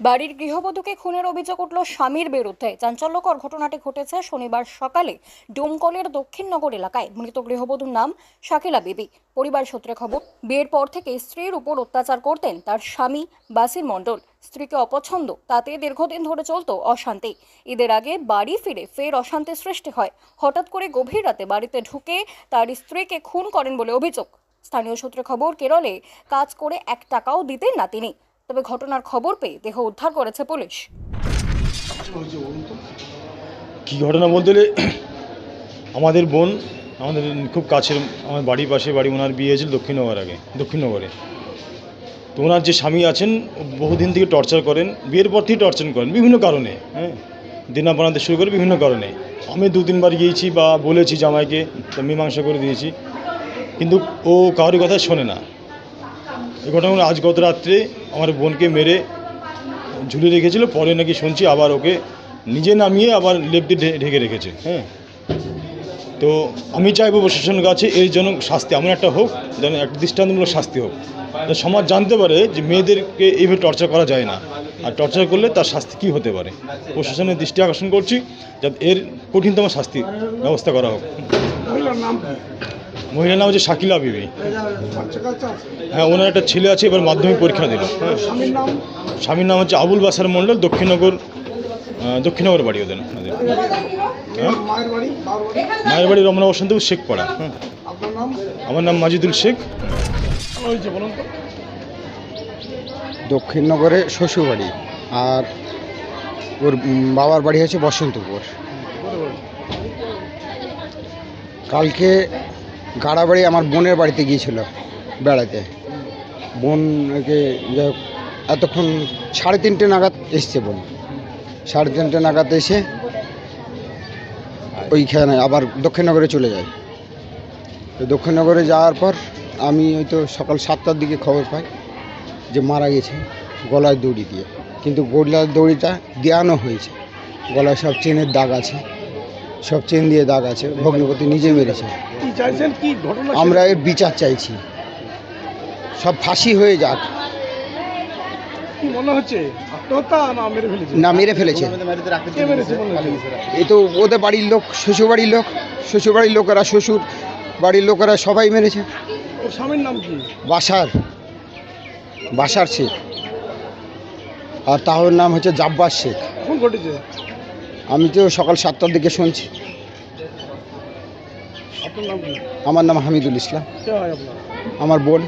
বাড়ির গৃহবধূকে খুনের অভিযোগ উঠল স্বামীর বিরুদ্ধে। চাঞ্চল্যকর ঘটনাটি ঘটেছে শনিবার সকালে ডোমকলের দক্ষিণনগর এলাকায়। মৃত গৃহবধূর নাম শাকিলা বিবি। পরিবার সূত্রে খবর, বিয়ের পর থেকে স্ত্রীর উপর অত্যাচার করতেন তার স্বামী বাসির মণ্ডল। স্ত্রীকে অপছন্দ, তাতে দীর্ঘদিন ধরে চলতো অশান্তি। ঈদের আগে বাড়ি ফিরে ফের অশান্তি সৃষ্টি হয়। হঠাৎ করে গভীর রাতে বাড়িতে ঢুকে তার স্ত্রীকে খুন করেন বলে অভিযোগ। স্থানীয় সূত্রে খবর, কেরলে কাজ করে এক টাকাও দিতেন না তিনি। তবে ঘটনার খবর পেয়ে দেহ উদ্ধার করেছে পুলিশ। কী ঘটনা বলতে গেলে, আমাদের বোন আমাদের খুব কাছের আমার বাড়ির পাশে বাড়ি, ওনার বিয়ে হয়েছিল দক্ষিণনগর আগে দক্ষিণনগরে তো ওনার যে স্বামী আছেন বহুদিন থেকে টর্চার করেন, বিয়ের পর থেকেই টর্চার করেন, বিভিন্ন কারণে হ্যাঁ? দিনা বানাতে শুরু করে বিভিন্ন কারণে। আমি দু তিনবার গিয়েছি বা বলেছি জামাইকে, তো মীমাংসা করে দিয়েছি। কিন্তু ও কারোর কথা শোনে না। এই ঘটনা আজ গত রাত্রে আমার বোনকে মেরে ঝুলিয়ে রেখেছিল পরে নাকি শুনছি আবার ওকে নিজে নামিয়ে আবার লেপটি ঢেকে রেখেছে। হ্যাঁ তো আমি চাইব প্রশাসনের কাছে এর জন্য শাস্তি এমন একটা হোক যেন একটা দৃষ্টান্তমূলক শাস্তি হোক। যাতে সমাজ জানতে পারে যে মেয়েদেরকে এইভাবে টর্চার করা যায় না আর টর্চার করলে তার শাস্তি কী হতে পারে। প্রশাসনের দৃষ্টি আকর্ষণ করছি যাতে এর কঠিনতম শাস্তি ব্যবস্থা করা হোক। মহিলার নাম হচ্ছে শাকিলা বিবি। হ্যাঁ ওনার একটা ছেলে আছে এবার মাধ্যমিক পরীক্ষা দিল। স্বামীর নাম? হচ্ছে আবুল বাসার মণ্ডল দক্ষিণনগর দক্ষিণনগর বাড়ি ওদের। হ্যাঁ? মায়ের বাড়ি? রমনা বসন্তপুর শেখ পাড়া হ্যাঁ আমার নাম মাজিদুল শেখ। বলুন তো দক্ষিণনগরে শ্বশুরবাড়ি আর ওর বাবার বাড়ি হচ্ছে বসন্তপুর। কালকে গাড়াবাড়ি আমার বোনের বাড়িতে গিয়েছিল বেড়াতে। বোনকে যাই হোক, এতক্ষণ সাড়ে তিনটে নাগাদ এসছে বোন। সাড়ে তিনটে নাগাদ এসে ওইখানে আবার দক্ষিণনগরে চলে যায়। তো দক্ষিণনগরে যাওয়ার পর আমি ওই তো সকাল সাতটার দিকে খবর পাই যে মারা গেছে গলায় দড়ি দিয়ে। কিন্তু গলার দড়িটা দেওয়ানো হয়েছে। গলায় সব চেনের দাগ আছে। সব চেন দিয়ে দাগ আছে ভগ্নপতি নিজে মেরেছে। কি চাইছেন? কি ঘটনা আমরা এর বিচার চাইছি। সব ফাঁসি হয়ে যাক। কি হচ্ছে? আত্মহত্যা না মেরে ফেলেছে? এ তো ওদের বাড়ির লোক শ্বশুর বাড়ির লোক শ্বশুর বাড়ির লোকেরা শ্বশুর বাড়ির লোকেরা সবাই মেরেছে। স্বামীর নাম কি? বাসার বাসার শেখ। আর তাহলে নাম হচ্ছে জাব্বার শেখ। ঘটেছে? আমি তো সকাল সাতটার দিকে শুনছি। আমার নাম হামিদুল ইসলাম। আমার বোন।